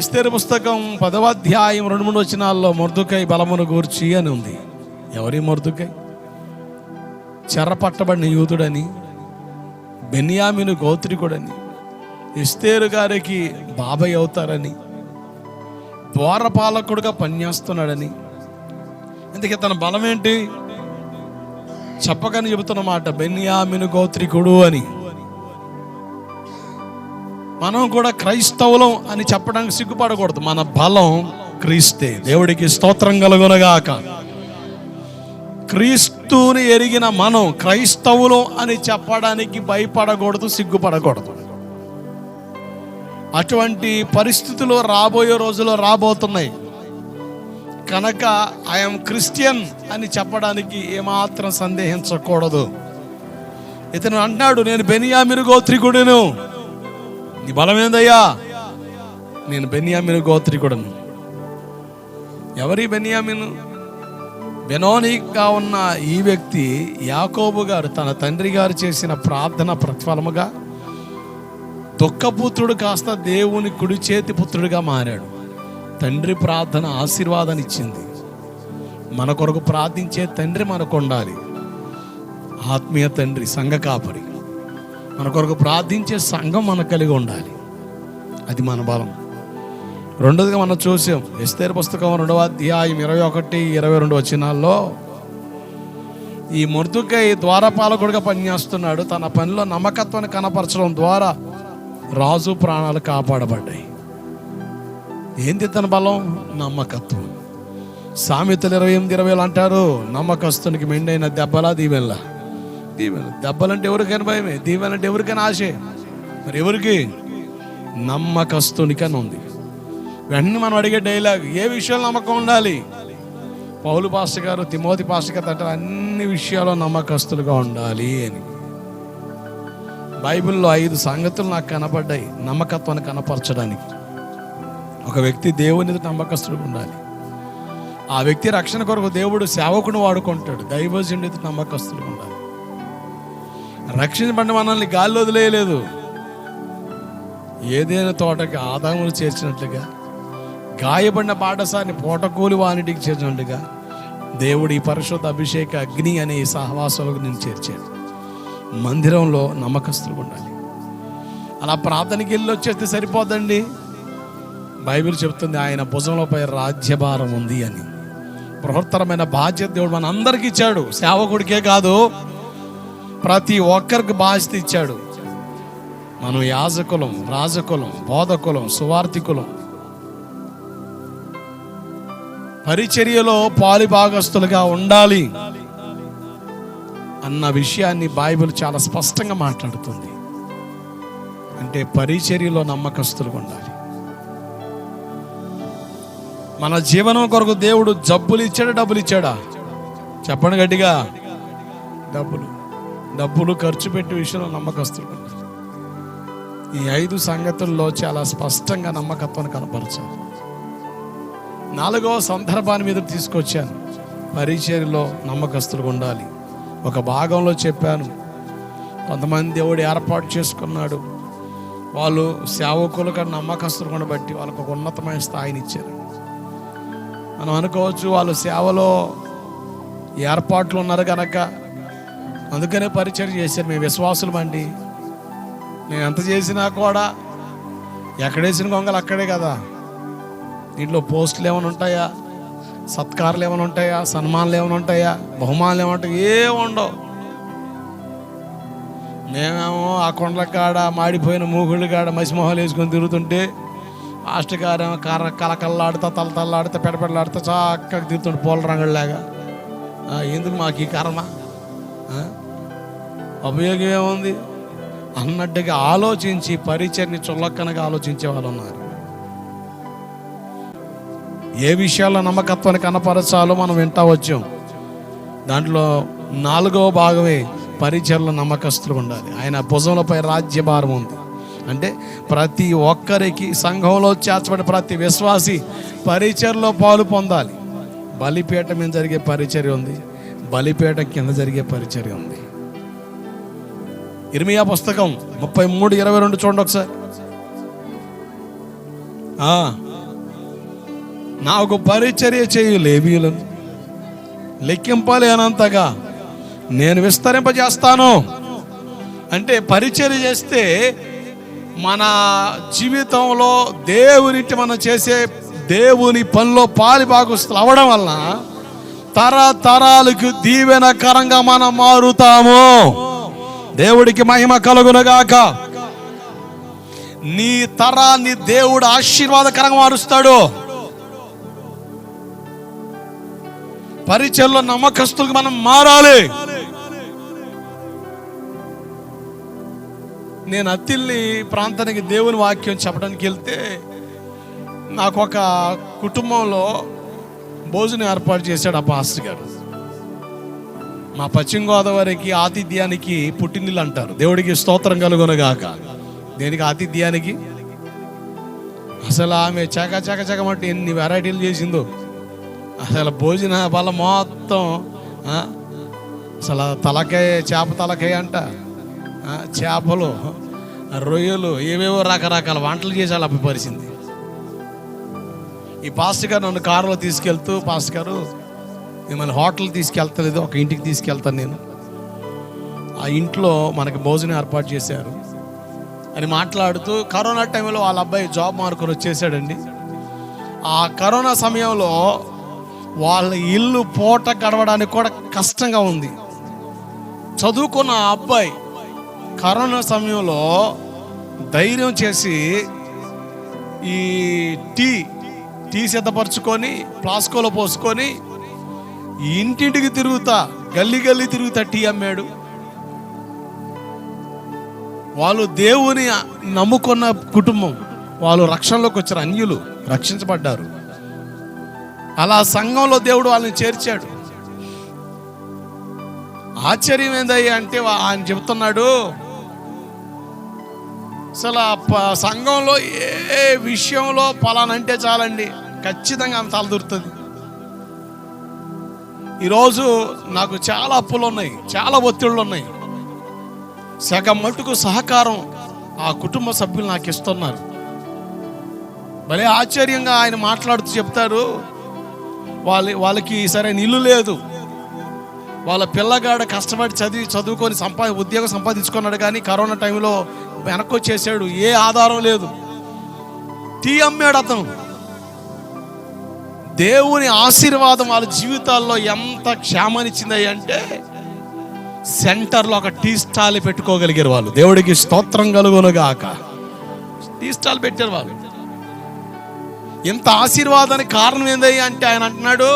ఎస్తేర్ పుస్తకం పదవాధ్యాయం రెండు మూడు వచనాల్లో మొర్దుకై బలమును గూర్చి అని ఉంది. ఎవరి మొర్దుకై? చెర పట్టబడిన యూదుడని బెన్యామిను గోత్రికుడని ఎస్తేరు గారికి బాబాయ్ అవుతారని ద్వారపాలకుడుగా పనిచేస్తున్నాడని. అందుకే తన బలం ఏంటి చెప్పకని చెబుతున్నమాట బెన్యామిను గోత్రికుడు అని. మనం కూడా క్రైస్తవులం అని చెప్పడానికి సిగ్గుపడకూడదు. మన బలం క్రీస్తే. దేవుడికి స్తోత్రం కలుగునగాక. క్రీస్తుని ఎరిగిన మనం క్రైస్తవులం అని చెప్పడానికి భయపడకూడదు సిగ్గుపడకూడదు. అటువంటి పరిస్థితులు రాబోయే రోజుల్లో రాబోతున్నాయి. కనుక ఐఎమ్ క్రిస్టియన్ అని చెప్పడానికి ఏమాత్రం సందేహించకూడదు. ఇతను అంటున్నాడు నేను బెనియా గోత్రికుడును. నీ బలం ఏందయ్యా? నేను బెన్యామిను గోత్రికుడను. ఎవరి బెన్యామిను? బెనోనిగా ఉన్న ఈ వ్యక్తి యాకోబు గారు తన తండ్రి గారు చేసిన ప్రార్థన ప్రతిఫలముగా దుఃఖపుత్రుడు కాస్త దేవుని కుడి చేతి పుత్రుడిగా మారాడు. తండ్రి ప్రార్థన ఆశీర్వాదాన్ని ఇచ్చింది మన కొరకు ప్రార్థించే తండ్రి మనకు ఉండాలి. ఆత్మీయ తండ్రి సంఘ కాపరి. మన కొరకు ప్రార్థించే సంఘం మనకు కలిగి ఉండాలి. అది మన బలం. రెండోదిగా మనం చూసాం ఎస్తేరు పుస్తకం రెండవ అధ్యాయం ఇరవై ఒకటి ఇరవై రెండు వచనాల్లో ఈ మృతుకై ద్వారపాలకుడిగా పనిచేస్తున్నాడు. తన పనిలో నమ్మకత్వాన్ని కనపరచడం ద్వారా రాజు ప్రాణాలు కాపాడబడ్డాయి. ఏంది తన బలం? నమ్మకత్వం. సామెతలు ఇరవై ఎనిమిది ఇరవై అంటారు నమ్మకస్తునికి మెండైన దెబ్బలా దీవెల్లా దీవెన దెబ్బలంటే ఎవరికైనా భయమే దీవెనంటే ఎవరికైనా ఆశే. మరి ఎవరికి? నమ్మకస్తునికని ఉంది వెంటనే మనం అడిగే డైలాగ్ ఏ విషయంలో నమ్మకం ఉండాలి? పౌలు పాస్టర్ గారు తిమోతి పాస్టర్ గారు అంటారు అన్ని విషయాల్లో నమ్మకస్తులుగా ఉండాలి అని. బైబిల్లో ఐదు సంగతులు నాకు కనపడ్డాయి నమ్మకత్వాన్ని కనపరచడానికి. ఒక వ్యక్తి దేవుని ఎదుట నమ్మకస్తుడుగా ఉండాలి. ఆ వ్యక్తి రక్షణ కొరకు దేవుడు సేవకుని వాడుకుంటాడు దైవజనుడి నమ్మకస్తులు నమ్మకస్తుడుగా ఉండాలి. రక్షించబడిన మనల్ని గాల్లో వదిలేయలేదు. ఏదైనా తోటకి ఆదాములు చేర్చినట్లుగా గాయపడిన పాఠశాన్ని పూటకూలి వానిటికి చేర్చినట్లుగా దేవుడి పరిశుద్ధ అభిషేక అగ్ని అనే ఈ సహవాసంలోకి నేను చేర్చాడు. మందిరంలో నమ్మకస్తులు ఉండాలి. అలా ప్రార్థనకి వెళ్ళి వచ్చేస్తే సరిపోదండి బైబిల్ చెప్తుంది ఆయన భుజంలోపై రాజ్యభారం ఉంది అని. బృహత్తరమైన బాధ్యత దేవుడు మన అందరికి ఇచ్చాడు. సేవకుడికే కాదు ప్రతి ఒక్కరికి బాధ్యత ఇచ్చాడు. మనం యాజకులం రాజకులం బోధకులం సువార్థికులం. పరిచర్యలో పాలిభాగస్తులుగా ఉండాలి అన్న విషయాన్ని బైబిల్ చాలా స్పష్టంగా మాట్లాడుతుంది. అంటే పరిచర్యలో నమ్మకస్తులుగా ఉండాలి. మన జీవనం కొరకు దేవుడు జబ్బులు ఇచ్చాడా డబ్బులు ఇచ్చాడా? చెప్పండి గట్టిగా. డబ్బులు. డబ్బులు ఖర్చు పెట్టే విషయంలో నమ్మకస్తులు ఉండాలి ఈ ఐదు సంగతుల్లో చాలా స్పష్టంగా నమ్మకత్వాన్ని కనపరచాలి నాలుగవ సందర్భాన్ని మీద తీసుకొచ్చాను. పరిచర్లో నమ్మకస్తులు ఉండాలి. ఒక భాగంలో చెప్పాను. కొంతమంది దేవుడు ఏర్పాటు చేసుకున్నాడు. వాళ్ళు సేవకులుగా నమ్మకస్తులుగా బట్టి వాళ్ళకు ఒక ఉన్నతమైన స్థాయిని ఇచ్చారు. మనం అనుకోవచ్చు వాళ్ళు సేవలో ఏర్పాట్లు ఉన్నారు కనుక అందుకనే పరిచయం చేశారు. మేము విశ్వాసులు అండి. నేను ఎంత చేసినా కూడా ఎక్కడేసిన గొంగలు అక్కడే కదా. దీంట్లో పోస్టులు ఏమైనా ఉంటాయా? సత్కారాలు ఏమైనా ఉంటాయా? సన్మానాలు ఏమైనా ఉంటాయా? బహుమానాలు ఏమైనా ఉంటాయా? ఏ ఉండవు. మేమేమో ఆ కొండల కాడ మాడిపోయిన మూగుళ్ళ కాడ మసిమొహాలు వేసుకొని తిరుగుతుంటే మాస్టర్ గారేమో కర్ర కలకల్లాడుతా తల తల్లాడుతా పెడపెడలాడుతా చక్కగా తిరుగుతుంటే పూల రంగులాగా ఎందుకు మాకు ఈ కర్మ? ఉపయోగం ఏముంది అన్నట్టుగా ఆలోచించి పరిచర్ని చుల్లక్కనగా ఆలోచించే వాళ్ళు ఉన్నారు ఏ విషయాల్లో నమ్మకత్వాన్ని కనపరచాలో మనం వింటా వచ్చాం. దాంట్లో నాలుగవ భాగమే పరిచర్ల నమ్మకస్తులు ఉండాలి. ఆయన భుజంలపై రాజ్యభారం ఉంది. అంటే ప్రతి ఒక్కరికి సంఘంలో చేర్చబడి ప్రతి విశ్వాసి పరిచయలో పాలు పొందాలి. బలిపీఠ మీద జరిగే పరిచర్య ఉంది. బలిపీఠ కింద జరిగే పరిచర్య ఉంది. ఇర్మియా పుస్తకం ముప్పై మూడు ఇరవై రెండు చూడండి ఒకసారి. నాకు పరిచర్య చేయు లేవీలను లెక్కింపలేనంతగా నేను విస్తరింపజేస్తాను. అంటే పరిచర్య చేస్తే మన జీవితంలో దేవునికి మనం చేసే దేవుని పనిలో పాలి భాగస్తులు అవడం వలన తరతరాలకు దీవెనకరంగా మనం మారుతాము. దేవుడికి మహిమ కలుగునగాక. నీ తరాన్ని దేవుడు ఆశీర్వాదకరంగా మారుస్తాడు. పరిచయంలో నమ్మకస్తులకు మనం మారాలి. నేను అత్తిల్లి ప్రాంతానికి దేవుని వాక్యం చెప్పడానికి వెళ్తే నాకు ఒక కుటుంబంలో భోజనం ఏర్పాటు చేశాడు ఆ పాస్టర్ గారు. మా పశ్చిమ గోదావరికి ఆతిథ్యానికి పుట్టినిల్లు అంటారు దేవుడికి స్తోత్రం కలుగునగాక. దేనికి ఆతిథ్యానికి? అసలు ఆమె చక చక చకమంటే ఎన్ని వెరైటీలు చేసిందో. అసలు భోజన వల్ల మొత్తం అసలు తలకాయ చేప తలకాయ అంట చేపలు రొయ్యలు ఏవేవో రకరకాల వంటలు చేసి అలా పరిచింది ఈ పాస్టర్ గారు నన్ను కారులో తీసుకెళ్తూ పాస్ట్ గారు మిమ్మల్ని హోటల్ తీసుకెళ్తలేదు ఒక ఇంటికి తీసుకెళ్తాను నేను. ఆ ఇంట్లో మనకి భోజనం ఏర్పాటు చేశారు. అని మాట్లాడుతూ కరోనా టైంలో వాళ్ళ అబ్బాయి జాబ్ మార్కొని వచ్చేసాడండి. ఆ కరోనా సమయంలో వాళ్ళ ఇల్లు పూట గడవడానికి కూడా కష్టంగా ఉంది. చదువుకున్న అబ్బాయి కరోనా సమయంలో ధైర్యం చేసి ఈ టీ టీ సిద్ధపరచుకొని ప్లాస్కోలో పోసుకొని ఇంటింటికి తిరుగుతా గల్లీ గల్లీ తిరుగుతా టీ అమ్మాడు. వాళ్ళు దేవుని నమ్ముకున్న కుటుంబం వాళ్ళు రక్షణలోకి వచ్చారు అన్యులు రక్షించబడ్డారు. అలా సంఘంలో దేవుడు వాళ్ళని చేర్చాడు. ఆశ్చర్యం ఏందయ్యా అంటే ఆయన చెబుతున్నాడు అసలు ఆ సంఘంలో ఏ విషయంలో పలానంటే చాలండి ఖచ్చితంగా ఆమె దొరుకుతుంది ఈరోజు నాకు చాలా అప్పులు ఉన్నాయి చాలా ఒత్తిళ్ళు ఉన్నాయి. సగం మట్టుకు సహకారం ఆ కుటుంబ సభ్యులు నాకు ఇస్తున్నారు. భలే ఆశ్చర్యంగా ఆయన మాట్లాడుతూ చెప్తారు వాళ్ళ వాళ్ళకి సరైన ఇల్లు లేదు. వాళ్ళ పిల్లగాడు కష్టపడి చదివి చదువుకొని సంపా ఉద్యోగం సంపాదించుకున్నాడు కానీ కరోనా టైంలో వెనక్కి వచ్చేసాడు ఏ ఆధారం లేదు. టీ అమ్మాడు అతను. దేవుని ఆశీర్వాదం వాళ్ళ జీవితాల్లో ఎంత క్షేమాన్నిచ్చింది అంటే సెంటర్లో ఒక టీ స్టాల్ పెట్టుకోగలిగారు వాళ్ళు. దేవుడికి స్తోత్రం కలుగునుగాక. టీ స్టాల్ పెట్టారు వాళ్ళు. ఇంత ఆశీర్వాదానికి కారణం ఏందయ్యా అంటే ఆయన అంటున్నాడు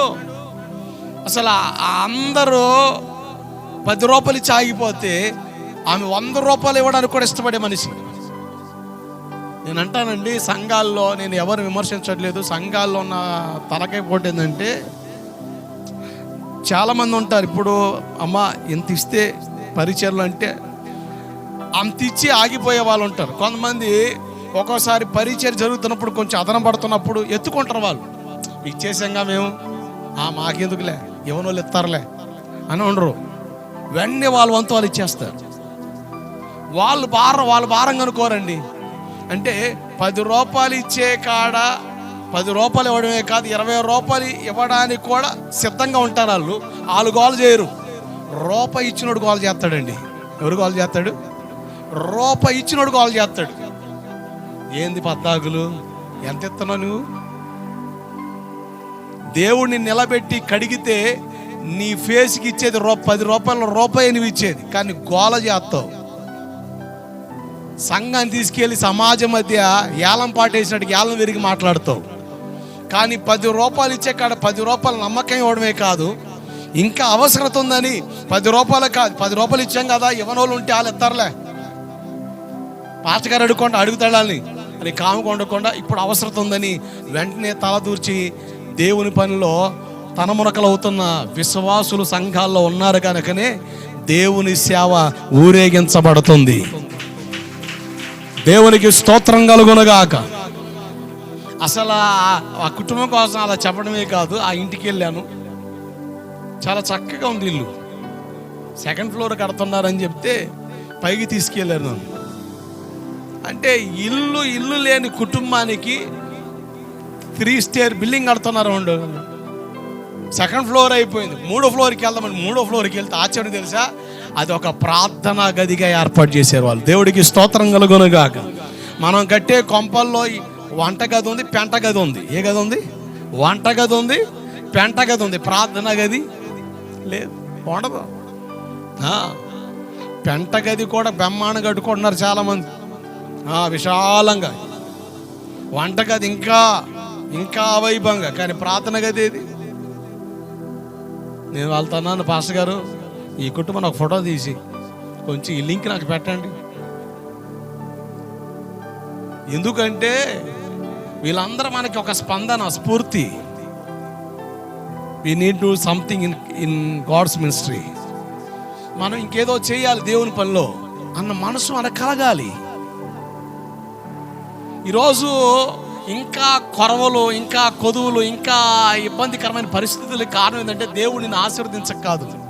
అసలు అందరూ పది రూపాయలు చాగిపోతే ఆమె వంద రూపాయలు ఇవ్వడానికి కూడా ఇష్టపడే మనిషి. నేను అంటానండి సంఘాల్లో నేను ఎవరు విమర్శించట్లేదు. సంఘాల్లో ఉన్న తలకాయ పోటీ ఏంటంటే చాలామంది ఉంటారు ఇప్పుడు అమ్మ ఎంత ఇస్తే పరిచయలు అంటే అంత ఇచ్చి ఆగిపోయే వాళ్ళు ఉంటారు. కొంతమంది ఒక్కోసారి పరిచయం జరుగుతున్నప్పుడు కొంచెం అదనం పడుతున్నప్పుడు ఎత్తుకుంటారు వాళ్ళు. ఇచ్చేసాంగా మేము ఆ మాకెందుకులే ఇవ్వని వాళ్ళు ఇస్తారులే అని ఉండరు. వెంటనే వాళ్ళ వంతు వాళ్ళు ఇచ్చేస్తారు. వాళ్ళు భారం వాళ్ళు భారంగా అనుకోరండి. అంటే పది రూపాయలు ఇచ్చే కాడ పది రూపాయలు ఇవ్వడమే కాదు ఇరవై రూపాయలు ఇవ్వడానికి కూడా సిద్ధంగా ఉంటారు వాళ్ళు. వాళ్ళు గోలు చేయరు. రూపాయి ఇచ్చినోడు గోలు చేస్తాడండి. ఎవరు గోలు చేస్తాడు? రూపాయి ఇచ్చినోడు గోలు చేస్తాడు. ఏంది పద్దాకులు ఎంత ఇస్తున్నావు నువ్వు? దేవుడిని నిలబెట్టి కడిగితే నీ ఫేస్కి ఇచ్చేది రూ పది రూపాయల రూపాయి నువ్వు ఇచ్చేది. కానీ గోల చేస్తావు. సంఘాన్ని తీసుకెళ్ళి సమాజం మధ్య ఏలం పాటేసినట్టు ఏలం విరిగి మాట్లాడుతావు. కానీ పది రూపాయలు ఇచ్చే కాడ పది రూపాయలు నమ్మకం ఇవ్వడమే కాదు. ఇంకా అవసరత ఉందని పది రూపాయలు కాదు పది రూపాయలు ఇచ్చాం కదా ఇవ్వనోళ్ళు ఉంటే వాళ్ళు ఎత్తారులే. పాచగారు అడుక్కుండా అడుగుతాడని అని కాము ఉండకుండా ఇప్పుడు అవసరత ఉందని వెంటనే తలదూర్చి దేవుని పనిలో తనమునకలవుతున్న విశ్వాసులు సంఘాల్లో ఉన్నారు కనుకనే దేవుని సేవ ఊరేగించబడుతుంది. దేవునికి స్తోత్రం కలుగునగాక. అసలు ఆ- కుటుంబం కోసం అలా చెప్పడమే కాదు ఆ ఇంటికి వెళ్ళాను. చాలా చక్కగా ఉంది ఇల్లు. సెకండ్ ఫ్లోర్ కడుతున్నారని చెప్తే పైకి తీసుకెళ్ళారు నన్ను. అంటే ఇల్లు ఇల్లు లేని కుటుంబానికి త్రీ స్టేర్ బిల్డింగ్ కడుతున్నారు ఉండు సెకండ్ ఫ్లోర్ అయిపోయింది. మూడో ఫ్లోర్కి వెళ్దామని మూడో ఫ్లోర్కి వెళ్తే ఆశ్చర్యం తెలుసా? అది ఒక ప్రార్థనా గదిగా ఏర్పాటు చేశారు వాళ్ళు. దేవుడికి స్తోత్రం కలుగునుగాక. మనం కట్టే కొంపల్లో ఈ వంట గది ఉంది పెంట గది ఉంది. ఏ గది ఉంది? వంట గది ఉంది పెంట గది ఉంది. ప్రార్థనా గది? లేదు. ఉండదు. పెంట గది కూడా బెమ్మాన కట్టుకుంటున్నారు చాలామంది. విశాలంగా. వంట గది ఇంకా ఇంకా అవైభవంగా. కానీ ప్రార్థన గది ఏది? నేను వెళ్తున్నాను పాస్టర్ గారు. ఈ కుటుంబం ఒక ఫోటో తీసి కొంచెం ఈ లింక్ నాకు పెట్టండి. ఎందుకంటే వీళ్ళందరూ మనకి ఒక స్పందన స్ఫూర్తి. We need to something in in God's ministry మనం ఇంకేదో చేయాలి దేవుని పనిలో అన్న మనసు మనకు కలగాలి. ఈరోజు ఇంకా కొరవలు ఇంకా కొదువులు ఇంకా ఇబ్బందికరమైన పరిస్థితులకు కారణం ఏంటంటే దేవుడిని ఆశీర్వదించక కాదు.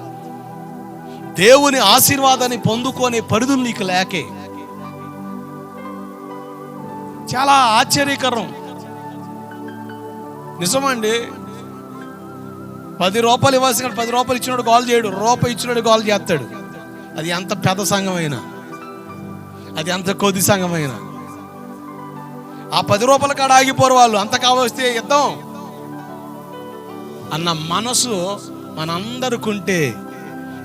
దేవుని ఆశీర్వాదాన్ని పొందుకునే పరిధులు నీకు లేకే. చాలా ఆశ్చర్యకరం. నిజమండి. పది రూపాయలు ఇవ్వాల్సిన పది రూపాయలు ఇచ్చినాడు కాల్ చేయడు. రూపాయి ఇచ్చినాడు కాల్ చేస్తాడు. అది ఎంత పెద్ద సంఘమైనా? అది ఎంత కొద్ది సంఘమైనా? ఆ పది రూపాయల కాడ ఆగిపోరు వాళ్ళు. అంత కావస్తే ఇద్దాం అన్న మనసు మనందరికుంటే ఉంటే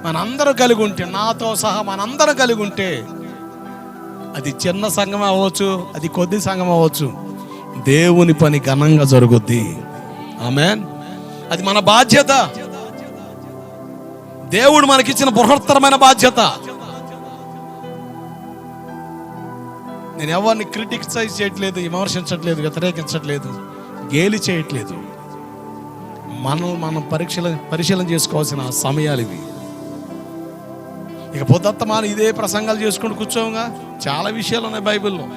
మనందరూ కలిగి ఉంటే నాతో సహా మనందరం కలిగి ఉంటే అది చిన్న సంఘం అవ్వచ్చు అది కొద్ది సంఘం అవ్వచ్చు. దేవుని పని ఘనంగా జరుగుద్ది. ఆమెన్. అది మన బాధ్యత. దేవుడు మనకిచ్చిన బృహత్తరమైన బాధ్యత. నేను ఎవరిని క్రిటిసైజ్ చేయట్లేదు విమర్శించట్లేదు వ్యతిరేకించట్లేదు గేలి చేయట్లేదు. మనం మనం పరీక్షల పరిశీలన చేసుకోవాల్సిన సమయాలు ఇవి. ఇక పొద్దుత్తమాన ఇదే ప్రసంగాలు చేసుకుంటూ కూర్చోంగా చాలా విషయాలు ఉన్నాయి బైబిల్లో.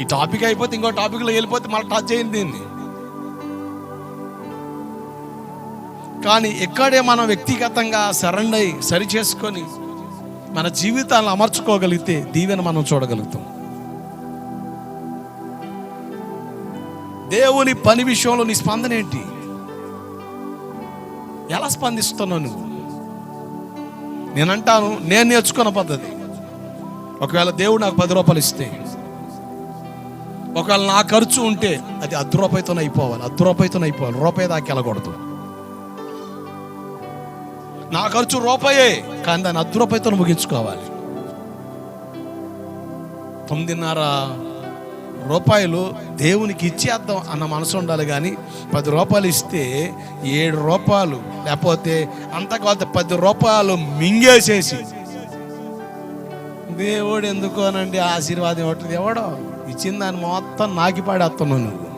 ఈ టాపిక్ అయిపోతే ఇంకో టాపిక్లో వెళ్ళిపోతే మళ్ళీ టచ్ అయింది దీన్ని. కానీ ఎక్కడే మనం వ్యక్తిగతంగా సరెండ్ అయి సరి చేసుకొని మన జీవితాలను అమర్చుకోగలిగితే దీవెన మనం చూడగలుగుతాం. దేవుని పని విషయంలో నీ స్పందన ఏంటి? ఎలా స్పందిస్తున్నావు నువ్వు? నేనంటాను నేను నేర్చుకున్న పద్ధతి. ఒకవేళ దేవుడు నాకు పది రూపాయలు ఇస్తే ఒకవేళ నా ఖర్చు ఉంటే అది అర్ధ రూపాయితో అయిపోవాలి అర్ధ రూపాయితో అయిపోవాలి రూపాయి దాకా వెళ్ళకూడదు. నా ఖర్చు రూపాయే కానీ దాన్ని అర్ధ రూపాయితో ముగించుకోవాలి. తొమ్మిదిన్నర రూపాయలు దేవునికి ఇచ్చేద్దాం అన్న మనసు ఉండాలి కానీ పది రూపాయలు ఇస్తే ఏడు రూపాయలు లేకపోతే అంత పది రూపాయలు మింగేసేసి. దేవుడు ఎందుకోనండి ఆశీర్వాదం ఇవ్వట్లేదు? ఎవడో ఇచ్చిన దాన్ని మొత్తం నాకి పాడేస్తున్నావు నువ్వు.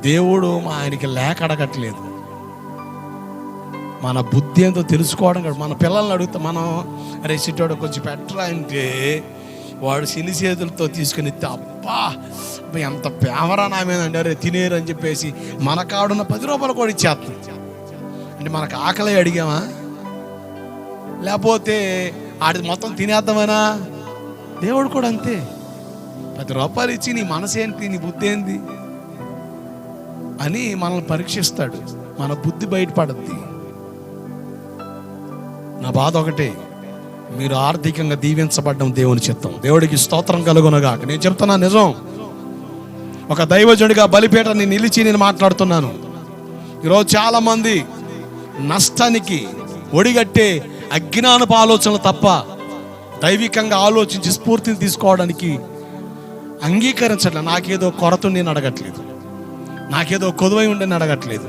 దేవుడు మా ఆయనకి లేక అడగట్లేదు. మన బుద్ధి ఏంతో తెలుసుకోవడం కాదు. మన పిల్లల్ని అడుగుతా మనం అరే సిట్టోడు కొంచెం పెట్టరా అంటే వాడు సిని చేతులతో తీసుకుని అబ్బా ఎంత పేమరా నా మీద అంటే అరే తినేరు అని చెప్పేసి మన కాడున్న పది రూపాయలు కూడా ఇచ్చేస్తాం అంటే మనకు ఆకలి అడిగామా? లేకపోతే ఆడి మొత్తం తినేద్దామనా? దేవుడు కూడా అంతే. పది రూపాయలు ఇచ్చి నీ మనసు ఏంటి నీ బుద్ధి ఏంది అని మనల్ని పరీక్షిస్తాడు. మన బుద్ధి బయటపడద్ది. నా బాధ ఒకటే. మీరు ఆర్థికంగా దీవించబడ్డం దేవుని చిత్తం. దేవుడికి స్తోత్రం కలుగునగాక. నేను చెప్తున్నా నిజం. ఒక దైవజుడిగా బలిపేట నేను నిలిచి నేను మాట్లాడుతున్నాను. ఈరోజు చాలా మంది నష్టానికి ఒడిగట్టే అజ్ఞానపు ఆలోచనలు తప్ప దైవికంగా ఆలోచించి స్ఫూర్తిని తీసుకోవడానికి అంగీకరించట్లేదు నాకేదో కొరత నేను అడగట్లేదు. నాకేదో కొదువై ఉండని అడగట్లేదు.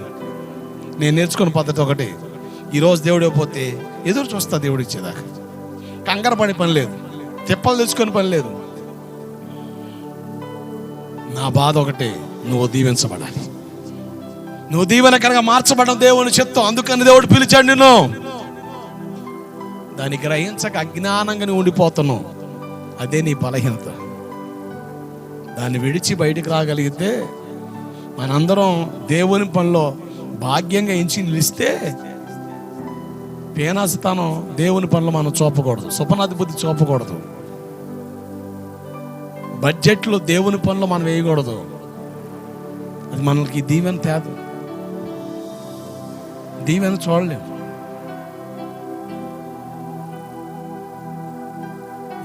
నేను నేర్చుకున్న పద్ధతి ఒకటి. ఈరోజు దేవుడు పోతే ఎదురు చూస్తా దేవుడు ఇచ్చేదాకా. కంగారు పని పని లేదు. తిప్పలు తెచ్చుకొని పని లేదు. నా బాధ ఒకటే నువ్వు దీవించబడాలి. నువ్వు దీవెనకరంగా మార్చబడడం దేవుని చిత్తం. అందుకని దేవుడు పిలిచాడు నిన్ను. దాన్ని గ్రహించక అజ్ఞానంగా నువ్వు ఉండిపోతున్నావు. అదే నీ బలహీనత. దాన్ని విడిచి బయటికి రాగలిగితే మనందరం దేవుని పనిలో భాగ్యంగా ఎంచి నిలిస్తే పేనాసితానం దేవుని పనులు మనం చూపకూడదు. సుపనాధి బుద్ధి చూపకూడదు. బడ్జెట్లో దేవుని పనులు మనం వేయకూడదు. అది మనకి దీవెన తేదు. దీవెన చూడలేము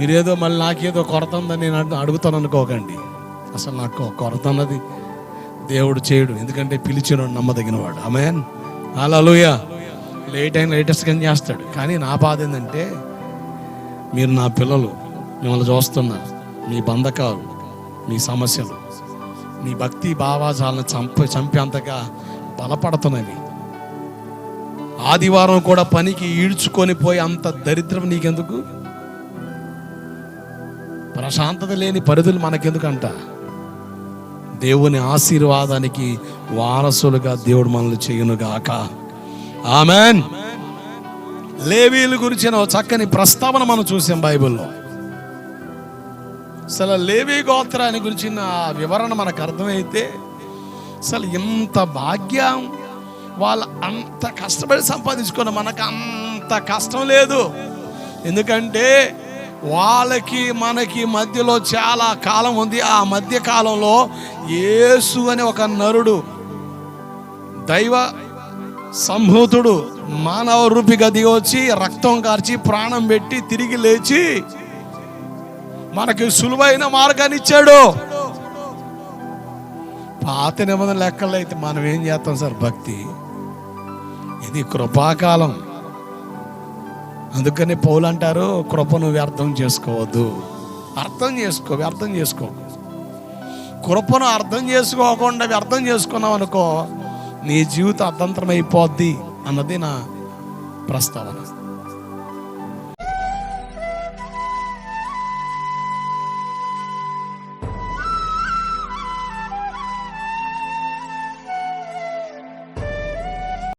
మీరేదో మళ్ళీ నాకేదో కొరత ఉందని నేను అడుగుతాను అనుకోకండి. అసలు నాకు కొరత అన్నది దేవుడు చేయడు. ఎందుకంటే పిలిచిన నమ్మదగినవాడు. ఆమెన్. అలలుయ లేట్ అయిన లేటెస్ట్గా చేస్తాడు. కానీ నా బాధ ఏంటంటే మీరు నా పిల్లలు మిమ్మల్ని చూస్తున్నారు మీ బంధకాలు మీ సమస్యలు మీ భక్తి భావాజాలను చంప చంపేంతగా బలపడుతున్నవి. ఆదివారం కూడా పనికి ఈడ్చుకొని పోయి అంత దరిద్రం నీకెందుకు? ప్రశాంతత లేని పరిధులు మనకెందుకంట? దేవుని ఆశీర్వాదానికి వారసులుగా దేవుడు మనల్ని చేయునుగాక. ఆమెన్ లేవీల గురించిన ఓ చక్కని ప్రస్తావన మనం చూసాం బైబిల్లో. అసలు లేవీ గోత్రాన్ని గురించిన వివరణ మనకు అర్థమైతే అసలు ఎంత భాగ్యం. వాళ్ళు అంత కష్టపడి సంపాదించుకున్న మనకు అంత కష్టం లేదు. ఎందుకంటే వాళ్ళకి మనకి మధ్యలో చాలా కాలం ఉంది. ఆ మధ్య కాలంలో యేసు అనే ఒక నరుడు దైవ సంభూతుడు మానవ రూపిగా దిగొచ్చి వచ్చి రక్తం కార్చి ప్రాణం పెట్టి తిరిగి లేచి మనకి సులువైన మార్గాన్ని ఇచ్చాడు. పాత నిబంధన లెక్కల్లో అయితే మనం ఏం చేస్తాం సార్ భక్తి? ఇది కృపాకాలం. అందుకని పౌలు అంటారు కృపను వ్యర్థం చేసుకోవద్దు. అర్థం చేసుకో వ్యర్థం చేసుకో. కృపను అర్థం చేసుకోకుండా వ్యర్థం చేసుకున్నాం అనుకో నీ జీవితం అర్థంతరం అయిపోద్ది అన్నది నా ప్రస్తావన.